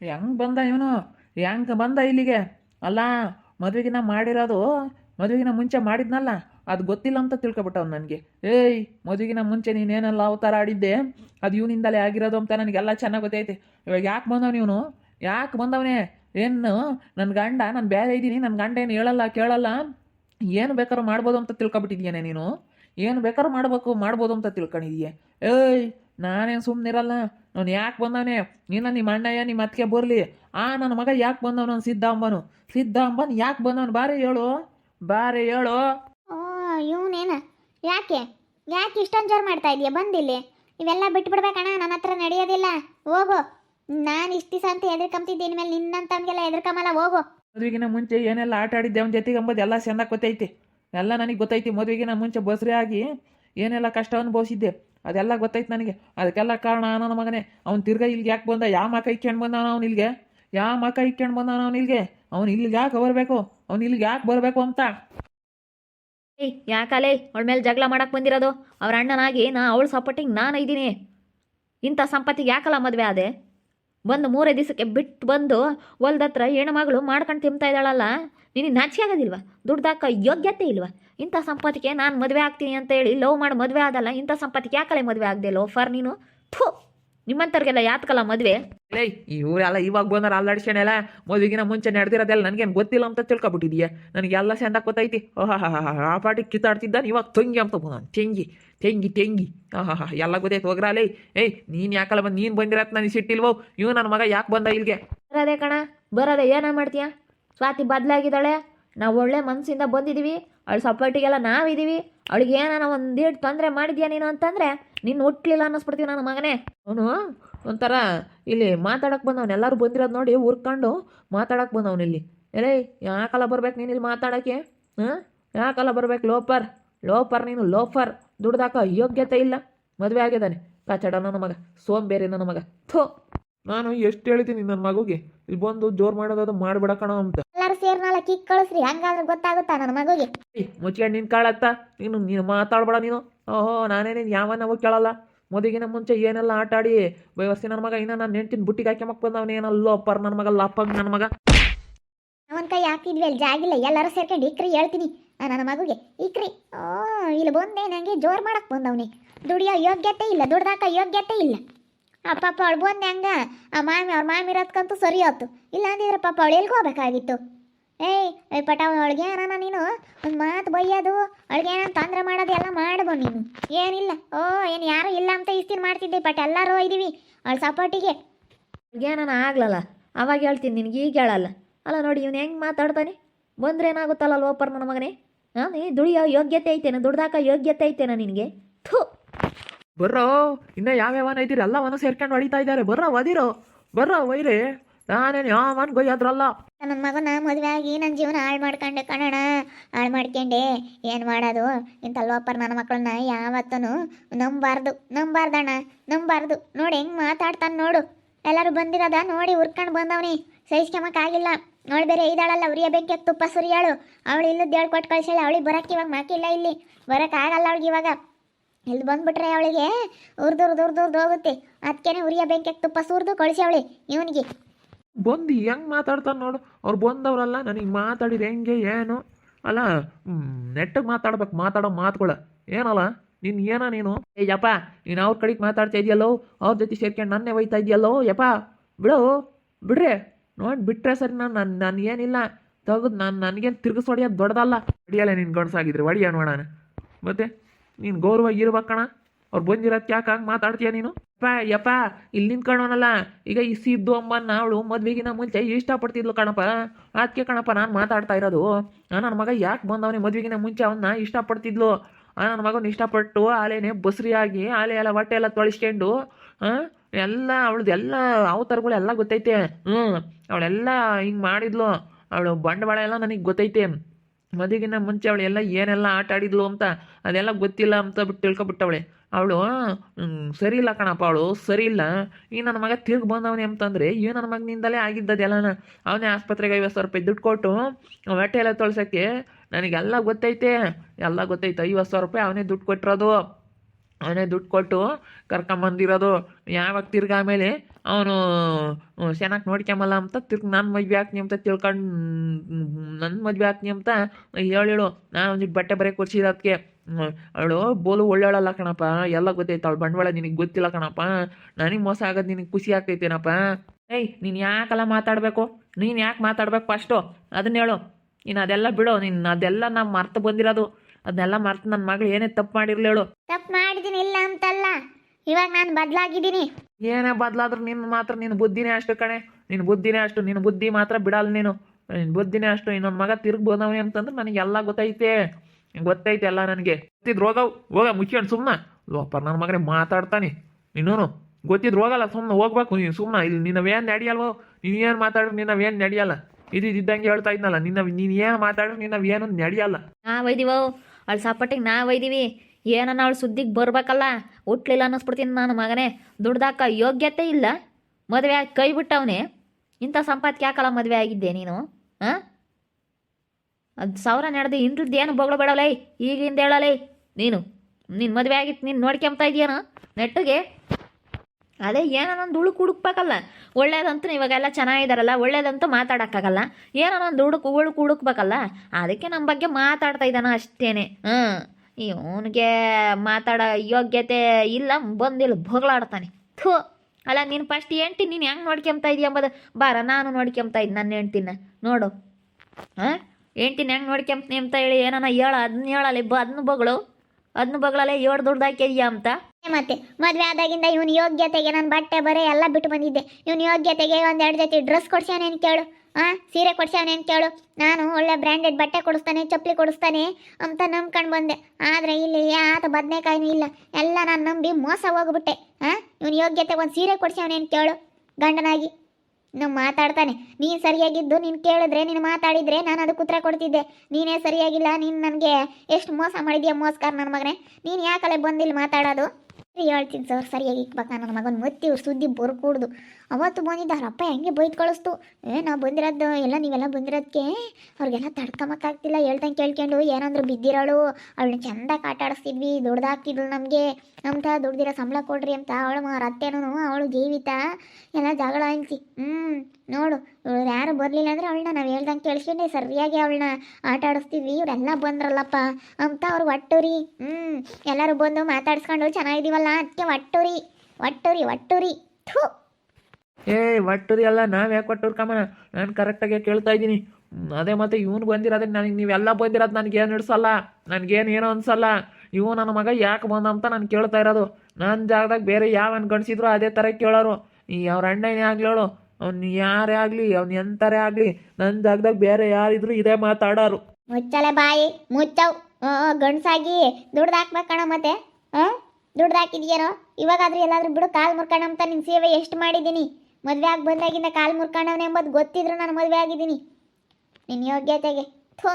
ಹೆಂಗ್ ಬಂದ ಇವನು? ಹೆಂಗ್ ಬಂದ ಇಲ್ಲಿಗೆ? ಅಲ್ಲ, ಮದುವೆಗಿನ ಮಾಡಿರೋದು ಮದುವೆಗಿನ ಮುಂಚೆ ಮಾಡಿದ್ನಲ್ಲ, ಅದು ಗೊತ್ತಿಲ್ಲ ಅಂತ ತಿಳ್ಕೊಬಿಟ್ಟವ್ ನನಗೆ. ಏಯ್, ಮದುವೆಗಿನ ಮುಂಚೆ ನೀನೇನೆಲ್ಲ ಅವತಾರ ಆಡಿದ್ದೆ? ಅದು ಇವನಿಂದಲೇ ಆಗಿರೋದು ಅಂತ ನನಗೆಲ್ಲ ಚೆನ್ನಾಗಿ ಗೊತ್ತೈತೆ. ಇವಾಗ ಯಾಕೆ ಬಂದವನು ಇವನು? ಯಾಕೆ ಬಂದವನೇ? ಏನು ನನ್ನ ಗಂಡ, ನಾನು ಬೇರೆ ಇದ್ದೀನಿ ನನ್ನ ಗಂಡ ಏನು ಹೇಳಲ್ಲ, ಕೇಳಲ್ಲ? ಏನು ಬೇಕಾದ್ರೂ ಮಾಡ್ಬೋದು ಅಂತ ತಿಳ್ಕೊಬಿಟ್ಟಿದ್ಯಾನೆ ನೀನು? ಏನು ಬೇಕಾದ್ರೂ ಮಾಡ್ಬೇಕು, ಮಾಡ್ಬೋದು ಅಂತ ತಿಳ್ಕೊಂಡಿದೀಯ? ಏಯ್, ನಾನೇನು ಸುಮ್ಮನಿರಲ್ಲ ನಾನು ಯಾಕೆ ಬಂದವನೇ? ನೀನು ನಿಮ್ಮ ಅಣ್ಣಯ್ಯ ನಿಮ್ಮ ಅತ್ತಿಗೆ ಬರಲಿ. ಆ ನನ್ನ ಮಗ ಯಾಕೆ ಬಂದವನು ಸಿದ್ಧಾಂಬನು. ಸಿದ್ಧಾಂಬನ್ ಯಾಕೆ ಬಂದವನು ಬಾರಿ ಹೇಳು. ಬಾರಿ ಹೇಳು. ಓ ಇವನೇನ? ಯಾಕೆ? ಯಾಕೆ ಇಷ್ಟೊಂದು ಜೋರು ಮಾಡ್ತಾ ಇದೀಯ? ಬಂದಿಲ್ಲಿ. ಇವೆಲ್ಲ ಬಿಟ್ಬಿಡ್ಬೇಕಣ್ಣ ನನ್ನ ಹತ್ರ ನಡೆಯೋದಿಲ್ಲ. ಹೋಗು. ನಾನು ಇಷ್ಟು ದಿವಸ ಅಂತ ಹೆದರ್ಕೊಂತಿದ್ದೀನಿ ಮೇಲೆ ನಿನ್ನಂತವ್ನಿಗೆಲ್ಲ ಹೆದರ್ಕಮಲ್ಲ ಹೋಗು. ಮದುವೆಗಿನ ಮುಂಚೆ ಏನೆಲ್ಲ ಆಟ ಆಡಿದ್ದೆ ಅವನ ಜೊತೆಗೆ ಅಂಬೋದು ಎಲ್ಲ ಚೆನ್ನಾಗಿ ಗೊತ್ತೈತಿ. ಎಲ್ಲ ನನಗೆ ಗೊತ್ತೈತಿ. ಮದುವೆಗಿನ ಮುಂಚೆ ಬಸ್ರಿ ಆಗಿ ಏನೆಲ್ಲ ಕಷ್ಟ ಅನುಭವಿಸಿದ್ದೆ. ಅದೆಲ್ಲ ಗೊತ್ತಾಯ್ತು ನನಗೆ. ಅದಕ್ಕೆಲ್ಲ ಕಾರಣ ನನ್ನ ಮಗನೇ. ಅವ್ನು ತಿರ್ಗಾ ಇಲ್ಲಿಗೆ ಯಾಕೆ ಬಂದ? ಯಾವ ಮಕ ಇಟ್ಕೊಂಡು ಬಂದಾನ ಅವ್ನು ಇಲ್ಲಿಗೆ ಯಾವ ಮಕ ಇಟ್ಕೊಂಡು ಬಂದಾನ ಅವ್ನು ಇಲ್ಲಿಗೆ ಅವ್ನು ಇಲ್ಲಿಗೆ ಯಾಕೆ ಬರಬೇಕು? ಅವ್ನು ಇಲ್ಲಿಗೆ ಯಾಕೆ ಬರಬೇಕು ಅಂತ? ಏಯ್ ಯಾಕಲೇ? ಅವಳ ಮೇಲೆ ಜಗಳ ಮಾಡಕ್ಕೆ ಬಂದಿರೋದು? ಅವ್ರ ಅಣ್ಣನಾಗಿ ನಾ ಅವಳ ಸಪೋರ್ಟಿಂಗ್ ನಾನು ಇದ್ದೀನಿ. ಇಂಥ ಸಂಪತ್ತಿಗೆ ಯಾಕಲ್ಲ ಮದುವೆ ಆದೆ? ಬಂದು ಮೂರೇ ದಿವಸಕ್ಕೆ ಬಿಟ್ಟು ಬಂದು ಹೊಲ್ದತ್ರ ಹೆಣ್ಣು ಮಗಳು ಮಾಡ್ಕೊಂಡು ತಿಂತಾ ಇದ್ದಾಳಲ್ಲ? ನಿನಗೆ ನಾಚಿಕೆ ಆಗೋದಿಲ್ವಾ? ದುಡ್ದಾಕ ಯೋಗ್ಯತೆ ಇಲ್ವಾ? ಇಂಥ ಸಂಪತ್ತಿಗೆ ನಾನು ಮದುವೆ ಆಗ್ತೀನಿ ಅಂತ ಹೇಳಿ ಲವ್ ಮಾಡಿ ಮದುವೆ ಆದಲ್ಲ ಇಂಥ ಸಂಪತ್ತಿಗೆ ಯಾಕಲೆ ಮದುವೆ ಆಗದೆ ಲೋಫರ್ ಫರ್ ನೀನು? ಥೂ ನಿಮ್ಮಂಥವ್ರಿಗೆಲ್ಲ ಯಾತ್ಕಲ್ಲ ಮದುವೆ? ಲೇ ಇವರೆಲ್ಲ ಇವಾಗ ಬಂದಾರ ಎಲ್ಲ ಮದುವೆಗಿನ ಮುಂಚೆ ನಡೆದಿರೋದೆಲ್ಲ ನನಗೇನು ಗೊತ್ತಿಲ್ಲ ಅಂತ ತಿಳ್ಕೊಬಿಟ್ಟಿದೀಯ. ನನಗೆಲ್ಲ ಸೆಂದ ಗೊತ್ತೈತಿ. ಓಹಾ ಆ ಪಾಟಿ ಕಿತ್ತಾಡ್ತಿದ್ದಾನೆ ಇವಾಗ ತಂಗಿ ಅಂತ ಬಂದ ತೆಂಗಿ ತೆಂಗಿ ತೆಂಗಿ. ಆಹಾ ಎಲ್ಲ ಗೊತ್ತೈತೆ ಹೋಗ್ರಾಲೇ ಏಯ್ ನೀನು ಯಾಕಲ್ಲ ಬಂದು ನೀನು ಬಂದಿರತ್ತೆ ನನಗೆ ಸಿಟ್ಟಿಲ್ವೋ? ಇವ್ ನನ್ನ ಮಗ ಯಾಕೆ ಬಂದ ಇಲ್ಲಿಗೆ? ಬರೋದೇ ಕಣ ಬರೋದೇ ಏನೋ ಮಾಡ್ತೀಯ? ಸ್ವಾತಿ ಬದಲಾಗಿದ್ದಾಳೆ? ನಾವು ಒಳ್ಳೆ ಮನಸ್ಸಿಂದ ಬಂದಿದ್ದೀವಿ ಅವಳ ಸಪೋರ್ಟಿಗೆಲ್ಲ ನಾವಿದ್ದೀವಿ ಅವಳಿಗೆ ಏನಾನ ಒಂದೇಟು ತೊಂದರೆ ಮಾಡಿದ್ಯಾ ನೀನು ಅಂತಂದರೆ ನಿನ್ನ ಹುಟ್ಲಿಲ್ಲ ಅನ್ನಿಸ್ಬಿಡ್ತೀವಿ ನನ್ನ ಮಗನೇ. ಅವನು ಒಂಥರ ಇಲ್ಲಿ ಮಾತಾಡೋಕೆ ಬಂದವನು. ಎಲ್ಲರೂ ಬಂದಿರೋದು ನೋಡಿ ಹುರ್ಕೊಂಡು ಮಾತಾಡೋಕೆ ಬಂದವನು ಇಲ್ಲಿ. ಎಲೇ ಯಾಕಲ್ಲ ಬರ್ಬೇಕು ನೀನು ಇಲ್ಲಿ ಮಾತಾಡೋಕ್ಕೆ? ಹಾಂ? ಯಾಕಲ್ಲ ಬರ್ಬೇಕು ಲೋಪರ್? ಲೋಪರ್ ನೀನು, ಲೋಫರ್. ದುಡ್ದಾಕ ಯೋಗ್ಯತೆ ಇಲ್ಲ. ಮದುವೆ ಆಗಿದ್ದಾನೆ. ಕಚಡ ನನ್ನ ಮಗ, ಸೋಂಬೇರಿ ನನ್ನ ಮಗ. ಥೋ. ನಾನು ಎಷ್ಟು ಹೇಳ್ತೀನಿ ನನ್ನ ಮಗುಗೆ? ಇಲ್ಲಿ ಬಂದು ಜೋರ್ ಮಾಡೋದು ಮಾಡ್ಬೇಡ ಕಣ ಅಂತ. ಎಲ್ಲರೂ ಸೇರ್ನಲ್ಲ ಕಿಕ್ ಕಳಿಸ್ರಿ. ಹಂಗಾದ್ರೆ ಗೊತ್ತಾಗುತ್ತಾ ನನ್ನ ಮಗುಗೆ? ಮುಚ್ಕೊಂಡು ನಿನ್ ಕಾಳತ್ತ ನೀನು ನೀನು ಮಾತಾಡ್ಬೇಡ ನೀನು. ಓಹೋ ನಾನೇನೇ ಯಾವ ನಾವು ಕೇಳಲ್ಲ. ಮದುವೆಗಿನ ಮುಂಚೆ ಏನೆಲ್ಲ ಆಟ ಆಡಿ ವಯಸ್ಸಿ ನನ್ನ ಮಗ ಇನ್ನ ನಾನು ನೆಂಟಿನ ಬುಟ್ಟಿಗೆ ಮಕ್ ಬಂದವನು ಏನಲ್ಲೋ ಪರ್ ನನ್ನ ಮಗ ಲಪ್ಪ ನನ್ನ ಮಗ. ಅವನ ಕೈ ಹಾಕಿದ್ವಿ ಅಲ್ಲಿ ಜಾಗಿಲ್ಲ ಎಲ್ಲರೂ ಸೇರ್ಕೊಂಡು ಇಕ್ರಿ ಹೇಳ್ತೀನಿ. ನನ್ನ ಮಗುಗೆ ಇಕ್ರಿ. ಓ ಇಲ್ಲಿ ಬಂದೆ ನನಗೆ ಜೋರ್ ಮಾಡಕ್ ಬಂದವನಿ. ದುಡಿಯೋ ಯೋಗ್ಯತೆ ಇಲ್ಲ ದುಡ್ದಾಕ ಯೋಗ್ಯತೆ ಇಲ್ಲ. ಪಾಪ ಅವಳು ಬಂದೆ ಹೆಂಗೆ. ಆ ಮಾಮಿ, ಅವ್ರ ಮಾಮಿ ಇರೋದ್ಕಂತೂ ಸರಿ ಆಯ್ತು. ಇಲ್ಲ ಅಂದಿದ್ರೆ ಪಾಪ ಅವಳು ಎಲ್ಗೆ ಹೋಗ್ಬೇಕಾಗಿತ್ತು. ಏಯ್ ಏಯ್ ಪಟ ಅವಳಿಗೆ ಏನಾನ ನೀನು? ಒಂದು ಮಾತು ಬೈಯೋದು ಅವಳಿಗೆ ಏನಂತ ತೊಂದರೆ ಮಾಡೋದು ಎಲ್ಲ ಮಾಡ್ಬೋ ನೀನು. ಏನಿಲ್ಲ. ಓ, ಏನು ಯಾರು ಇಲ್ಲ ಅಂತ ಇಸ್ತೀನಿ ಮಾಡ್ತಿದ್ದೆ ಪಟ. ಎಲ್ಲರೂ ಇದ್ದೀವಿ ಅವಳ ಸಪೋರ್ಟಿಗೆ. ಏನಾನ ಆಗ್ಲಲ್ಲ? ಅವಾಗ ಹೇಳ್ತೀನಿ ನಿನಗೆ, ಈಗ ಹೇಳಲ್ಲ. ಅಲ್ಲ ನೋಡಿ, ಇವನು ಹೆಂಗೆ ಮಾತಾಡ್ತಾನೆ? ಬಂದ್ರೆ ಏನಾಗುತ್ತಲ್ಲ ಲೋಪರ್ ನನ್ನ ಮಗನೇ? ಹಾಂ ನೀ ದುಡಿಯೋ ಯೋಗ್ಯತೆ ಐತೇನ? ದುಡ್ದಾಕ ಯೋಗ್ಯತೆ ಐತೇನ ನಿನಗೆ? ಥೂ. ಬರ್ರೋ, ಇನ್ನ ಯಾವ್ಯಾವನ ಇದ್ದೀರಿ? ಎಲ್ಲವನ್ನ ಸೇರ್ಕೊಂಡು ಹೊಡಿತಾ ಇದ್ದಾರೆ. ಬರ್ರೋ, ಒದಿರೋ. ಬರ್ರೋ, ಒಯ್ರಿ. ನಾನೇನು ಯಾವನ್ ಗೊಯ್ಯೋದ್ರಲ್ಲ. ನನ್ನ ಮಗನ ಮದುವೆ ಆಗಿ ನನ್ನ ಜೀವನ ಹಾಳು ಮಾಡ್ಕೊಂಡೆ ಕಣಣ ಹಾಳು ಮಾಡ್ಕೊಂಡೆ. ಏನು ಮಾಡೋದು? ಇಂಥ ಲೋಪರ್ ನನ್ನ ಮಕ್ಕಳನ್ನ ಯಾವತ್ತೂ ನಂಬಾರ್ದು. ನಂಬಾರ್ದಣ್ಣ. ನಂಬಾರ್ದು. ನೋಡಿ ಹೆಂಗೆ ಮಾತಾಡ್ತಾನೆ ನೋಡು. ಎಲ್ಲರೂ ಬಂದಿರೋದ ನೋಡಿ ಉರ್ಕೊಂಡು ಬಂದವನಿ. ಸಹಿಸ್ಕೊಂಬಕ್ಕಾಗಿಲ್ಲ ಅವಳು ಬೇರೆ ಇದಾಳಲ್ಲ ಉರಿಯ ಬೆಂಕಿ ತುಪ್ಪ ಸುರಿಯಾಳು. ಅವಳು ಇಲ್ಲದ್ದು ಹೇಳ್ಕೊಟ್ಟು ಕಳ್ಸಾಳ ಅವಳಿಗೆ ಬರೋಕ್ಕೆ ಇವಾಗ ಮಾಕಿಲ್ಲ ಇಲ್ಲಿ. ಬರೋಕ್ಕಾಗಲ್ಲ ಅವಳಿಗೆ ಇವಾಗ. ಇಲ್ಲಿ ಬಂದ್ಬಿಟ್ರೆ ಅವಳಿಗೆ ಉರ್ದು ಉರ್ದು ಉರ್ದು ಉರ್ದು ಹೋಗುತ್ತೆ. ಅದಕ್ಕೇನೆ ಉರಿಯ ಬೆಂಕಿ ತುಪ್ಪ ಸುರಿದು ಕಳಿಸಿ ಅವಳಿ, ಇವನಿಗೆ. ಬಂದು ಹೆಂಗ್ ಮಾತಾಡ್ತಾನೆ ನೋಡು, ಅವ್ರು ಬಂದವ್ರಲ್ಲ, ನನಗೆ ಮಾತಾಡಿದ ಹೆಂಗೆ, ಏನು? ಅಲ್ಲ ನೆಟ್ಟಗೆ ಮಾತಾಡ್ಬೇಕು, ಮಾತಾಡೋ ಮಾತುಗಳ. ಏನಲ್ಲ, ನೀನು ಏನ ನೀನು? ಏ, ಯಪ್ಪ, ನೀನು ಅವ್ರ ಕಡೆಗೆ ಮಾತಾಡ್ತಾ ಇದೆಯಲ್ಲೋ, ಅವ್ರ ಜೊತೆ ಸೇರ್ಕೊಂಡು ನನ್ನೇ ಒಯ್ತಾ ಇದೆಯಲ್ಲೋ, ಯಪ್ಪ, ಬಿಡು, ಬಿಡ್ರಿ. ನೋಡಿ, ಬಿಟ್ರೆ ಸರಿ ನಾನು ನನ್ನ ನಾನು ಏನಿಲ್ಲ. ತೆಗೆದು ನಾನು, ನನಗೇನು ತಿರ್ಗಿಸ್ ಹೊಡಿಯೋದು ದೊಡ್ಡದಲ್ಲ. ಹೊಡಿಯಲ್ಲ ನೀನು ಗಂಡಸಾಗಿದ್ರೆ ಹೊಡಿಯ ನೋಡೋಣ ಮತ್ತೆ? ನೀನು ಗೌರವಾಗಿ ಇರ್ಬೇಕಣ ಅವ್ರು ಬಂದಿರತ್ ಯಾಕೆ ಹಂಗೆ ಮಾತಾಡ್ತೀಯ ನೀನು? ಯಪ್ಪ ಯಪ್ಪ ಇಲ್ಲಿ ಕಣೋನಲ್ಲ. ಈಗ ಈ ಸಿದ್ದು ಅಮ್ಮನ ಅವಳು ಮದ್ವೆಗಿನ ಮುಂಚೆ ಇಷ್ಟಪಡ್ತಿದ್ಲು ಕಣಪ್ಪ. ಅದಕ್ಕೆ ಕಣಪ್ಪ ನಾನು ಮಾತಾಡ್ತಾ ಇರೋದು. ನನ್ನ ಮಗ ಯಾಕೆ ಬಂದವನೇ ಮದ್ವೆಗಿನ ಮುಂಚೆ ಅವನ್ನ ಇಷ್ಟಪಡ್ತಿದ್ಲು? ನನ್ನ ಮಗನ ಇಷ್ಟಪಟ್ಟು ಆಲೇನೆ ಬಸ್ರಿಯಾಗಿ ಆಲೆ ಎಲ್ಲ ಹೊಟ್ಟೆ ಎಲ್ಲ ತೊಳಿಸ್ಕೊಂಡು ಎಲ್ಲ ಅವಳದ್ದು ಎಲ್ಲ ಅವತಾರಗಳು ಗೊತ್ತೈತೆ. ಹ್ಞೂ ಅವಳೆಲ್ಲ ಹಿಂಗೆ ಮಾಡಿದ್ಲು. ಅವಳು ಬಂಡವಾಳ ಎಲ್ಲ ನನಗೆ ಗೊತ್ತೈತೆ. ಮದುವೆಗಿನ ಮುಂಚೆ ಅವಳು ಎಲ್ಲ ಏನೆಲ್ಲ ಆಟ ಆಡಿದ್ಲು ಅಂತ ಅದೆಲ್ಲ ಗೊತ್ತಿಲ್ಲ ಅಂತ ಬಿಟ್ಟು ತಿಳ್ಕೊಬಿಟ್ಟವಳೆ. ಅವಳು ಸರಿ ಇಲ್ಲ ಕಣಪ್ಪ ಅವಳು, ಸರಿ ಇಲ್ಲ. ಈ ನನ್ನ ಮಗ ತಿರ್ಗಿ ಬಂದವನೇ ಅಂತಂದರೆ ಈ ನನ್ನ ಮಗನಿಂದಲೇ ಆಗಿದ್ದದೆಲ್ಲನ. ಅವನೇ ಆಸ್ಪತ್ರೆಗೆ ಐವತ್ತು ಸಾವಿರ ರೂಪಾಯಿ ದುಡ್ಡು ಕೊಟ್ಟು ಹೊಟ್ಟೆ ಎಲ್ಲ ತೊಳ್ಸೋಕ್ಕೆ ನನಗೆಲ್ಲ ಗೊತ್ತೈತೆ. ಎಲ್ಲ ಗೊತ್ತೈತೆ. ಐವತ್ತು ಸಾವಿರ ರೂಪಾಯಿ ಅವನೇ ದುಡ್ಡು ಕೊಟ್ಟಿರೋದು. ಅವನೇ ದುಡ್ಡು ಕೊಟ್ಟು ಕರ್ಕೊಂಬಂದಿರೋದು. ಯಾವಾಗ ತಿರ್ಗಿ ಆಮೇಲೆ ಅವನು ಚೆನ್ನಾಗಿ ನೋಡ್ಕೊಂಬಲ್ಲ ಅಂತ ತಿರ್ಗಿ ನಾನು ಮದುವೆ ಹಾಕ್ನಿ ಅಂತ ತಿಳ್ಕೊಂಡು ನನ್ನ ಮದ್ವೆ ಹಾಕ್ನಿ ಅಂತ ಹೇಳಿಳು ನಾನು ಒಂದಿಟ್ಟು ಬಟ್ಟೆ ಬರೀ ಕೊಡ್ಸಿರೋದಕ್ಕೆ ಅವಳು, ಬೋಲು ಒಳ್ಳೆಯಳಲ್ಲ ಕಣಪ್ಪ. ಎಲ್ಲ ಗೊತ್ತೈತೆ, ಅವಳು ಬಂಡವಾಳ ನಿನಗೆ ಗೊತ್ತಿಲ್ಲ ಕಣಪ್ಪ. ನನಗೆ ಮೋಸ ಆಗೋದು ನಿನಗೆ ಖುಷಿ ಆಗ್ತೈತೇನಪ್ಪ. ಏಯ್, ನೀನು ಯಾಕಲ್ಲ ಮಾತಾಡಬೇಕು? ನೀನು ಯಾಕೆ ಮಾತಾಡ್ಬೇಕು ಫಸ್ಟು? ಅದನ್ನ ಹೇಳು. ನೀನು ಅದೆಲ್ಲ ಬಿಡು. ನೀನು ಅದೆಲ್ಲ ನಾ ಮರ್ತು ಬಂದಿರೋದು. ಅದನ್ನೆಲ್ಲ ಮರ್ತು ನನ್ನ ಮಗಳು ಏನೇ ತಪ್ಪು ಮಾಡಿರ್ಲಿ ಹೇಳು ತಪ್ಪು ಮಾಡಿದ್ದೀನಿ ಇಲ್ಲ ಅಂತಲ್ಲ. ಇವಾಗ ನಾನು ಬದಲಾಗಿದ್ದೀನಿ. ಏನೇ ಬದಲಾದ್ರೂ ನಿನ್ನ ಮಾತ್ರ ನಿನ್ನ ಬುದ್ಧಿನೇ ಅಷ್ಟು ಕಣೆ. ನಿನ್ನ ಬುದ್ಧಿನೇ ಅಷ್ಟು ನಿನ್ನ ಬುದ್ಧಿ ಮಾತ್ರ ಬಿಡಲ್ಲ ನೀನು. ನಿನ್ನ ಬುದ್ಧಿನೇ ಅಷ್ಟು, ಇನ್ನೊಂದು ಮಗ ತಿರುಗ್ಬೋದವನೇ ಅಂತಂದ್ರೆ ನನಗೆಲ್ಲ ಗೊತ್ತೈತೆ. ಗೊತ್ತೈತೆ ಎಲ್ಲ ನನಗೆ. ಗೊತ್ತಿದ್ರು ಹೋಗವು ಹೋಗ ಮುಚ್ಕೊಂಡು ಸುಮ್ಮನೆ ಲೋಪ ನನ್ನ ಮಗನೇ ಮಾತಾಡ್ತಾನೆ. ಇನ್ನೂನು, ಗೊತ್ತಿದ್ರು ಹೋಗಲ್ಲ ಸುಮ್ಮನೆ ಹೋಗ್ಬೇಕು. ನೀನು ಸುಮ್ಮನೆ ಇಲ್ಲಿ ನಿನ್ನವೇನು ನಡೆಯಲ್ವೋ? ನೀನು ಏನು ಮಾತಾಡ್ರು ಏನು ನಡೆಯಲ್ಲ ಇದ್ದಿದ್ದಂಗೆ ಹೇಳ್ತಾ ಇದ್ನಲ್ಲ, ನಿನ್ನ, ನೀನು ಏನು ಮಾತಾಡ್ರು ಏನು ನಡೆಯಲ್ಲ ನಾ ಒಯ್ದಿವೋ ಅಲ್ಲಿ ಸಪೋರ್ಟಿಗೆ ನಾ ಒಯ್ದೀವಿ. ಏನನ್ನ ಅವಳು ಸುದ್ದಿಗೆ ಬರ್ಬೇಕಲ್ಲ? ಹುಟ್ಲಿಲ್ಲ ಅನ್ನಿಸ್ಬಿಡ್ತೀನಿ ನಾನು ಮಗನೇ. ದುಡ್ದಾಕ ಯೋಗ್ಯತೆ ಇಲ್ಲ. ಮದುವೆ ಆಗಿ ಕೈ ಬಿಟ್ಟವನೇ. ಇಂಥ ಸಂಪಾದಕ್ಕೆ ಯಾಕಲ್ಲ ಮದುವೆ ಆಗಿದ್ದೆ ನೀನು? ಹಾಂ ಅದು ಸಾವಿರ ನಡೆದು ಇಂದ್ರದ್ದು ಏನು ಬೊಗಳು ಈಗಿಂದ ಹೇಳಲೇ ನೀನು ನೀನು ಮದುವೆ ಆಗಿತ್ತು ನೀನು ನೋಡ್ಕೊಂತ ಇದೆಯೇನು ನೆಟ್ಟಿಗೆ? ಅದೇ ಏನನ್ನೊಂದು ಉಳುಕು ಹುಡುಕ್ಬೇಕಲ್ಲ ಒಳ್ಳೇದಂತೂ ಇವಾಗೆಲ್ಲ ಚೆನ್ನಾಗಿದ್ದಾರಲ್ಲ ಒಳ್ಳೇದಂತೂ ಮಾತಾಡೋಕ್ಕಾಗಲ್ಲ. ಏನನ್ನೊಂದು ಹುಡುಕು ಉಳುಕು ಹುಡುಕ್ಬೇಕಲ್ಲ ಅದಕ್ಕೆ ನಮ್ಮ ಬಗ್ಗೆ ಮಾತಾಡ್ತಾ ಇದ್ದಾನ ಅಷ್ಟೇನೆ. ಹಾಂ ಇವನಿಗೆ ಮಾತಾಡೋ ಯೋಗ್ಯತೆ ಇಲ್ಲ, ಬಂದಿಲ್ಲ, ಬೊಗಳಾಡ್ತಾನೆ. ಥೂ, ಅಲ್ಲ ನೀನು ಫಸ್ಟ್ ಎಂಟಿ ನೀನು ಹೆಂಗೆ ನೋಡ್ಕೊಂತ ಇದೀಯ ಎಂಬುದು ಬಾರ, ನಾನು ನೋಡ್ಕೊಂತ ಇದ್ದೆ ನನ್ನ ಹೆಂಡ್ತಿನ. ನೋಡು. ಹಾಂ ಹೆಂಡ್ತಿನ ಹೆಂಗೆ ನೋಡ್ಕೊಂತೀನಿ ಅಂತ ಹೇಳಿ, ಏನಾನ ಹೇಳ ಅದನ್ನ ಹೇಳಲ್ಲ ಬ ಅದನ್ನ ಬಗಳು. ಅದನ್ನ ಬಗಳಲ್ಲ ಏಳು ದುಡ್ಡು ಹಾಕಿದ್ಯಾ ಅಂತ? ಮತ್ತೆ, ಮದುವೆ ಆದಾಗಿಂದ ಇವನು ಯೋಗ್ಯತೆಗೆ ನನ್ನ ಬಟ್ಟೆ ಬರೆ ಎಲ್ಲ ಬಿಟ್ಟು ಬಂದಿದ್ದೆ. ಇವನು ಯೋಗ್ಯತೆಗೆ ಒಂದೆರಡು ಜೊತೆ ಡ್ರೆಸ್ ಕೊಡ್ಸ್ಯಾನೇನು ಕೇಳು. ಹಾಂ ಸೀರೆ ಕೊಡ್ಸ್ಯಾನೇನು ಕೇಳು ನಾನು ಒಳ್ಳೆ ಬ್ರ್ಯಾಂಡೆಡ್ ಬಟ್ಟೆ ಕೊಡಿಸ್ತಾನೆ, ಚಪ್ಪಲಿ ಕೊಡಿಸ್ತಾನೆ ಅಂತ ನಂಬ್ಕೊಂಡು ಬಂದೆ. ಆದರೆ ಇಲ್ಲಿ ಆತ ಬದನೆಕಾಯಿನೂ ಇಲ್ಲ. ಎಲ್ಲ ನಾನು ನಂಬಿ ಮೋಸ ಹೋಗ್ಬಿಟ್ಟೆ. ಹಾಂ ಇವನು ಯೋಗ್ಯತೆ ಒಂದು ಸೀರೆ ಕೊಡ್ಸ್ಯಾನೇನು ಕೇಳು ಗಂಡನಾಗಿ. ನಮ್ಮ ಮಾತಾಡ್ತಾನೆ. ನೀನು ಸರಿಯಾಗಿದ್ದು ನೀನು ಕೇಳಿದ್ರೆ, ನೀನು ಮಾತಾಡಿದರೆ ನಾನು ಅದಕ್ಕೆ ಉತ್ತರ ಕೊಡ್ತಿದ್ದೆ. ನೀನೇ ಸರಿಯಾಗಿಲ್ಲ, ನೀನು ನನಗೆ ಎಷ್ಟು ಮೋಸ ಮಾಡಿದ್ಯಾ ಮೋಸ್ಕಾರ ನನ್ನ ಮಗನೇ? ನೀನು ಯಾಕಲೆ ಬಂದಿಲ್ಲ ಮಾತಾಡೋದು? ಹೇಳ್ತೀನಿ ಸರ್, ಸರಿಯಾಗಿ ಇಕ್ಬೇಕು. ನನ್ನ ಮಗನ ಮತ್ತಿ ಸುದ್ದಿ ಬರ್ಕೂಡ್ದು. ಅವತ್ತು ಬಂದಿದ್ದ ಅವ್ರ ಅಪ್ಪ ಹೆಂಗೆ ಬೈದು ಕಳಿಸ್ತು? ಏ, ನಾವು ಬಂದಿರೋದು, ಎಲ್ಲ ನೀವೆಲ್ಲ ಬಂದಿರೋದಕ್ಕೆ ಅವ್ರಿಗೆಲ್ಲ ತಡ್ಕೊಂಬಕ್ಕಾಗ್ತಿಲ್ಲ ಹೇಳ್ದಂಗೆ ಕೇಳ್ಕೊಂಡು ಏನಂದ್ರು ಬಿದ್ದಿರೋಳು, ಅವಳನ್ನ ಚೆಂದಾಗಿ ಆಟ ಆಡಿಸ್ತಿದ್ವಿ ದೊಡ್ಡದಾಗ್ತಿದ್ಳು ನಮಗೆ, ಅಂತ ದುಡ್ದಿರೋ ಸಂಬಳ ಕೊಡ್ರಿ ಅಂತ ಅವಳು ಅವ್ರ ಅತ್ತೇನೂ ಅವಳು ಜೀವಿತ. ಎಲ್ಲ ಜಗಳ ಹಂಚಿ ಹ್ಞೂ ನೋಡು ಇವ್ರು ಯಾರು ಬರಲಿಲ್ಲ ಅಂದರೆ ಅವಳನ್ನ ನಾವು ಹೇಳ್ದಂಗೆ ಕೇಳಿಸ್ಕೊಂಡೆ ಸರಿಯಾಗಿ ಅವಳನ್ನ ಆಟ ಆಡಿಸ್ತಿದ್ವಿ, ಇವರೆಲ್ಲ ಬಂದ್ರಲ್ಲಪ್ಪ ಅಂತ ಅವ್ರು ಒಟ್ಟುರಿ. ಹ್ಞೂ ಎಲ್ಲರೂ ಬಂದು ಮಾತಾಡ್ಸ್ಕೊಂಡು ಚೆನ್ನಾಗಿದ್ದೀವಲ್ಲ ಅದಕ್ಕೆ ಒಟ್ಟುರಿ ಒಟ್ಟುರಿ ಒಟ್ಟುರಿ. ಥೂ. ಏಯ್ ಒಟ್ಟುರಿ ಅಲ್ಲ, ನಾವು ಯಾಕೆ ಒಟ್ಟೂರು ಕಮ್ಮನ ನಾನು ಕರೆಕ್ಟಾಗಿ ಕೇಳ್ತಾ ಇದ್ದೀನಿ. ಅದೇ ಮತ್ತೆ ಇವನು ಬಂದಿರೋದಕ್ಕೆ ನನಗೆ ನೀವೆಲ್ಲ ಬಂದಿರೋದು ನನಗೇನು ಹಿಡ್ಸಲ್ಲ? ನನಗೇನು ಏನೋ ಅನ್ಸಲ್ಲ? ಇವು ನನ್ನ ಮಗ ಯಾಕೆ ಬಂದ ಅಂತ ನಾನು ಕೇಳ್ತಾ ಇರೋದು. ನನ್ನ ಜಾಗದಾಗ ಬೇರೆ ಯಾವ ಗಣಿಸಿದ್ರು ಅದೇ ಥರ ಕೇಳೋರು. ಈ ಅವ್ರ ಅಣ್ಣನೇ ಆಗ್ಲೇಳು ಅವ್ನು ಯಾರೇ ಆಗಲಿ, ಅವ್ನು ಎಂಥರೇ ಆಗಲಿ ನನ್ನ ಜಾಗದಾಗ ಬೇರೆ ಯಾರಿದ್ರು ಇದೇ ಮಾತಾಡೋರು. ಮುಚ್ಚಲೆ ಬಾಯಿ, ಮುಚ್ಚವ್. ಗಂಡ್ಸಾಗಿ ದುಡ್ದು ಹಾಕ್ಬೇಕಣ ಮತ್ತೆ. ಹಾಂ ದುಡ್ದು ಇವಾಗಾದ್ರೂ ಎಲ್ಲಾದ್ರೂ ಬಿಡು, ಕಾಲು ಮುರ್ಕಣ ಅಂತ ನಿನ್ನ ಸೇವೆ ಎಷ್ಟು ಮಾಡಿದ್ದೀನಿ. ಮದುವೆ ಆಗಿ ಬಂದಾಗಿಂದ ಕಾಲು ಮುರ್ಕೊಂಡವನೇ ಎಂಬುದು ಗೊತ್ತಿದ್ರು ನಾನು ಮದುವೆ ಆಗಿದ್ದೀನಿ. ನಿನ್ನ ಯೋಗ್ಯತೆಗೆ. ಥೋ,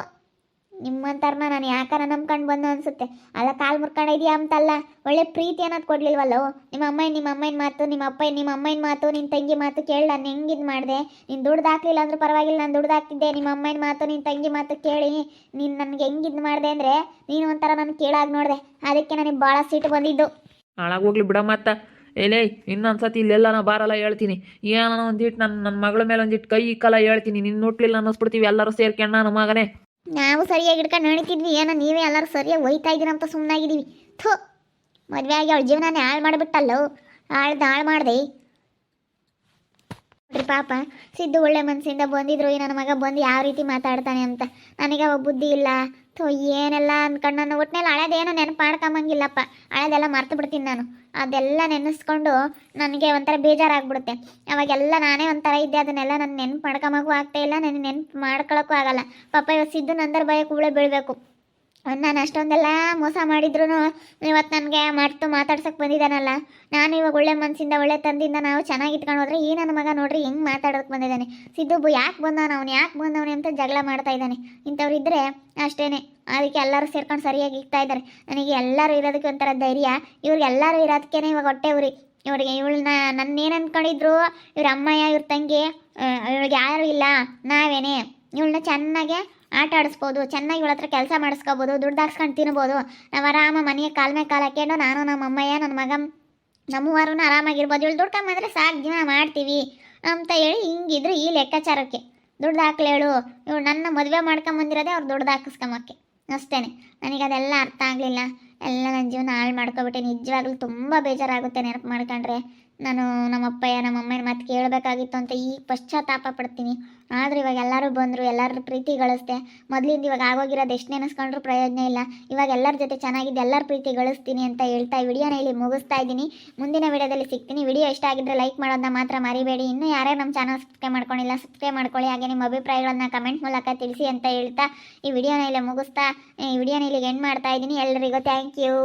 ನಿಮ್ಮಂತರ್ನ ನಾನು ಯಾಕಾರ ನಂಬ್ಕೊಂಡು ಬಂದು ಅನ್ಸುತ್ತೆ. ಅಲ್ಲ, ಕಾಲು ಮುರ್ಕೊಂಡಿದ್ಯಾ ಅಂತಲ್ಲ. ಒಳ್ಳೆ ಪ್ರೀತಿ ಅನ್ನೋದು ಕೊಡ್ಲಿಲ್ವಲ್ಲೋ? ನಿಮ್ಮ ಅಮ್ಮನ ನಿಮ್ಮ ಅಮ್ಮನ ಮಾತು, ನಿಮ್ಮ ಅಪ್ಪ ನಿಮ್ಮ ಅಮ್ಮನ ಮಾತು ನಿನ್ನ ತಂಗಿ ಮಾತು ಕೇಳಿ, ನಾನು ಹೆಂಗಿದ್ ಮಾಡಿದೆ? ನೀನು ದುಡ್ದು ಹಾಕ್ಲಿಲ್ಲ ಅಂದ್ರೆ ಪರವಾಗಿಲ್ಲ, ನಾನು ದುಡ್ದು ಹಾಕ್ತಿದ್ದೆ. ನಿಮ್ಮ ಅಮ್ಮನ ಮಾತು ನಿನ್ನ ತಂಗಿ ಮಾತು ಕೇಳಿ ನೀನು ನನಗೆ ಹೆಂಗಿದ್ ಮಾಡಿದೆ ಅಂದರೆ ನೀನು ಒಂಥರ ನಾನು ಕೇಳಾಗಿ ನೋಡಿದೆ. ಅದಕ್ಕೆ ನನಗೆ ಭಾಳ ಸಿಟ್ಟು ಬಂದಿದ್ದು. ಹಾಳಾಗೋಗ್ಲಿ ಬಿಡ ಮತ್ತ ಏಲೇ ಇನ್ನೊಂದು ಸತಿ ಇಲ್ಲೆಲ್ಲ ನಾ ಬಾರಲ್ಲ ಹೇಳ್ತೀನಿ. ಏನೋ ಒಂದಿಟ್ಟು ನನ್ನ ನನ್ನ ಮಗಳ ಮೇಲೆ ಒಂದಿಟ್ಟು ಕೈ ಕಲ ಹೇಳ್ತೀನಿ. ನಿನ್ನ ನೋಟ್ಲಿಲ್ಲ ಅನ್ನಿಸ್ಬಿಡ್ತೀವಿ, ಎಲ್ಲರೂ ಸೇರ್ಕೊಂಡು ನನ್ನ ಮಗನೇ. ನಾವು ಸರಿಯಾಗಿ ಹಿಡ್ಕೊಂಡು ನಡೀತಿದ್ವಿ, ಏನೋ ನೀವೇ ಎಲ್ಲರೂ ಸರಿಯಾಗಿ ಹೋಯ್ತಾ ಇದ್ದೀರ ಅಂತ ಸುಮ್ಮನಾಗಿದ್ದೀವಿ ಥೂ, ಮದುವೆ ಆಗಿ ಅವಳ ಜೀವನನೇ ಹಾಳು ಮಾಡಿಬಿಟ್ಟಲ್ಲೋ. ಹಾಳ್ದು ಹಾಳು ಮಾಡಿದೆ. ನೋಡ್ರಿ ಪಾಪ, ಸಿದ್ದು ಒಳ್ಳೆ ಮನಸ್ಸಿಂದ ಬಂದಿದ್ರು, ಈ ನನ್ನ ಮಗ ಬಂದು ಯಾವ ರೀತಿ ಮಾತಾಡ್ತಾನೆ ಅಂತ. ನನಗೆ ಅವಾಗ ಬುದ್ಧಿ ಇಲ್ಲ. ಥೋ, ಏನೆಲ್ಲ ಅಂದ್ಕೊಂಡು ನನ್ನ ಒಟ್ಟಿನಲ್ಲಿ ಹಳೇದೇನು ನೆನಪು ಮಾಡ್ಕೊಂಬಂಗಿಲ್ಲಪ್ಪ ಹಳೇದೆಲ್ಲ ಮರ್ತು ಬಿಡ್ತೀನಿ ನಾನು. ಅದೆಲ್ಲ ನೆನೆಸ್ಕೊಂಡು ನನಗೆ ಒಂಥರ ಬೇಜಾರಾಗ್ಬಿಡುತ್ತೆ. ಅವಾಗೆಲ್ಲ ನಾನೇ ಒಂಥರ ಇದ್ದೆ, ಅದನ್ನೆಲ್ಲ ನಾನು ನೆನ್ಪು ಮಾಡ್ಕೊಂಬಕ್ಕೂ ಆಗ್ತಾ ಇಲ್ಲ ನನಗೆ ನೆನ್ಪು ಮಾಡ್ಕೊಳ್ಳೋಕ್ಕೂ ಆಗಲ್ಲ. ಪಾಪ, ಇವಾಗ ಸಿದ್ದು ನಂದರ ಭಯ ಕೂಳೆ ಬೀಳಬೇಕು. ನಾನು ಅಷ್ಟೊಂದೆಲ್ಲ ಮೋಸ ಮಾಡಿದ್ರು ಇವತ್ತು ನನಗೆ ಮಾಡ್ತು ಮಾತಾಡ್ಸಕ್ಕೆ ಬಂದಿದ್ದಾನಲ್ಲ. ನಾನು ಇವಾಗ ಒಳ್ಳೆ ಮನಸ್ಸಿಂದ ಒಳ್ಳೆ ತಂದಿಂದ ನಾವು ಚೆನ್ನಾಗಿ ಇಟ್ಕೊಂಡು ಹೋದ್ರೆ ಈ ನನ್ನ ಮಗ ನೋಡ್ರಿ ಹೆಂಗೆ ಮಾತಾಡೋಕೆ ಬಂದಿದ್ದಾನೆ. ಸಿದ್ದು ಯಾಕೆ ಬಂದವನು ಅವ್ನು, ಯಾಕೆ ಬಂದವನು ಅಂತ ಜಗಳ ಮಾಡ್ತಾ ಇದ್ದಾನೆ. ಇಂಥವ್ರು ಇದ್ದರೆ ಅಷ್ಟೇನೆ. ಅದಕ್ಕೆ ಎಲ್ಲರೂ ಸೇರ್ಕೊಂಡು ಸರಿಯಾಗಿ ಇಕ್ತಾ ಇದ್ದಾರೆ. ನನಗೆ ಎಲ್ಲರೂ ಇರೋದಕ್ಕೆ ಒಂಥರ ಧೈರ್ಯ. ಇವ್ರಿಗೆ ಎಲ್ಲರೂ ಇರೋದಕ್ಕೇನೆ ಇವಾಗ ಹೊಟ್ಟೆ ಉರಿ. ಇವ್ರಿಗೆ ಇವಳನ್ನ ನನ್ನ ಅಂದ್ಕೊಂಡಿದ್ರು ಇವ್ರ ಅಮ್ಮಯ್ಯ, ಇವ್ರ ತಂಗಿ ಇವಳಿಗೆ ಯಾರು ಇಲ್ಲ. ನಾವೇನೆ. ಇವಳನ್ನ ಚೆನ್ನಾಗೆ ಆಟ ಆಡಿಸ್ಬೋದು, ಚೆನ್ನಾಗಿ ಇವಳ ಹತ್ರ ಕೆಲಸ ಮಾಡಿಸ್ಕೋಬೋದು, ದುಡ್ಡು ಹಾಕ್ಸ್ಕೊಂಡು ತಿನ್ಬೋದು. ನಾವು ಆರಾಮ ಮನೆಯ ಕಾಲ ಮೇಲೆ ನಾನು ನಮ್ಮ ಅಮ್ಮಯ್ಯ ನನ್ನ ಮಗ ನಮ್ಮವಾರು ಆರಾಮಾಗಿರ್ಬೋದು. ಇವಳು ದುಡ್ಕೊಂಬಂದ್ರೆ ಸಾಕು ಜೀವನ ಮಾಡ್ತೀವಿ ಅಂತ ಹೇಳಿ ಹಿಂಗಿದ್ರು ಈ ಲೆಕ್ಕಾಚಾರಕ್ಕೆ. ದುಡ್ಡು ಹಾಕ್ಲೇಳು ಇವಳು ನನ್ನ ಮದುವೆ ಮಾಡ್ಕೊಂಬಂದಿರೋದೇ ಅವ್ರು ದುಡ್ಡು ಹಾಕಿಸ್ಕೊಂಬಕ್ಕೆ ಅಷ್ಟೇ ನನಗೆ ಅದೆಲ್ಲ ಅರ್ಥ ಆಗಲಿಲ್ಲ. ಎಲ್ಲ ನನ್ನ ಜೀವನ ಹಾಳು ಮಾಡ್ಕೊಬಿಟ್ಟೆ. ನಿಜವಾಗ್ಲೂ ತುಂಬ ಬೇಜಾರಾಗುತ್ತೆ ನೆನಪು ಮಾಡ್ಕೊಂಡ್ರೆ. ನಾನು ನಮ್ಮ ಅಪ್ಪಯ್ಯ ನಮ್ಮ ಅಮ್ಮನ ಮಾತು ಕೇಳಬೇಕಾಗಿತ್ತು ಅಂತ ಈಗ ಪಶ್ಚಾತ್ತಾಪ ಪಡ್ತೀನಿ. ಆದ್ರೆ ಇವಾಗ ಎಲ್ಲರೂ ಬಂದರು ಎಲ್ಲರ ಪ್ರೀತಿ ಗಳಿಸ್ದೆ. ಮೊದಲಿಂದ ಇವಾಗ ಆಗೋಗಿರೋದು ಎಷ್ಟು ನೆನೆಸ್ಕೊಂಡ್ರೂ ಪ್ರಯೋಜನ ಇಲ್ಲ. ಇವಾಗ ಎಲ್ಲರ ಜೊತೆ ಚೆನ್ನಾಗಿದ್ದು ಎಲ್ಲರ ಪ್ರೀತಿ ಗಳಿಸ್ತೀನಿ ಅಂತ ಹೇಳ್ತಾ ಈ ವಿಡಿಯೋನ ಇಲ್ಲಿ ಮುಗಿಸ್ತಾ ಇದ್ದೀನಿ. ಮುಂದಿನ ವಿಡಿಯೋದಲ್ಲಿ ಸಿಗ್ತೀನಿ. ವಿಡಿಯೋ ಇಷ್ಟ ಆಗಿದ್ರೆ ಲೈಕ್ ಮಾಡೋದನ್ನ ಮಾತ್ರ ಮರಿಬೇಡಿ. ಇನ್ನೂ ಯಾರ್ಯಾರು ನಮ್ಮ ಚಾನಲ್ ಸಬ್ಸ್ಕ್ರೈಬ್ ಮಾಡ್ಕೊಂಡಿಲ್ಲ, ಸಬ್ಸ್ಕ್ರೈಬ್ ಮಾಡ್ಕೊಳ್ಳಿ. ಹಾಗೆ ನಿಮ್ಮ ಅಭಿಪ್ರಾಯಗಳನ್ನ ಕಮೆಂಟ್ ಮೂಲಕ ತಿಳಿಸಿ ಅಂತ ಹೇಳ್ತಾ ಈ ವಿಡಿಯೋನ ಇಲ್ಲಿ ಮುಗಿಸ್ತಾ ಈ ವಿಡಿಯೋನ ಇಲ್ಲಿಗೆ ಎಂಡ್ ಮಾಡ್ತಾ ಇದ್ದೀನಿ. ಎಲ್ಲರಿಗೂ ಥ್ಯಾಂಕ್ ಯು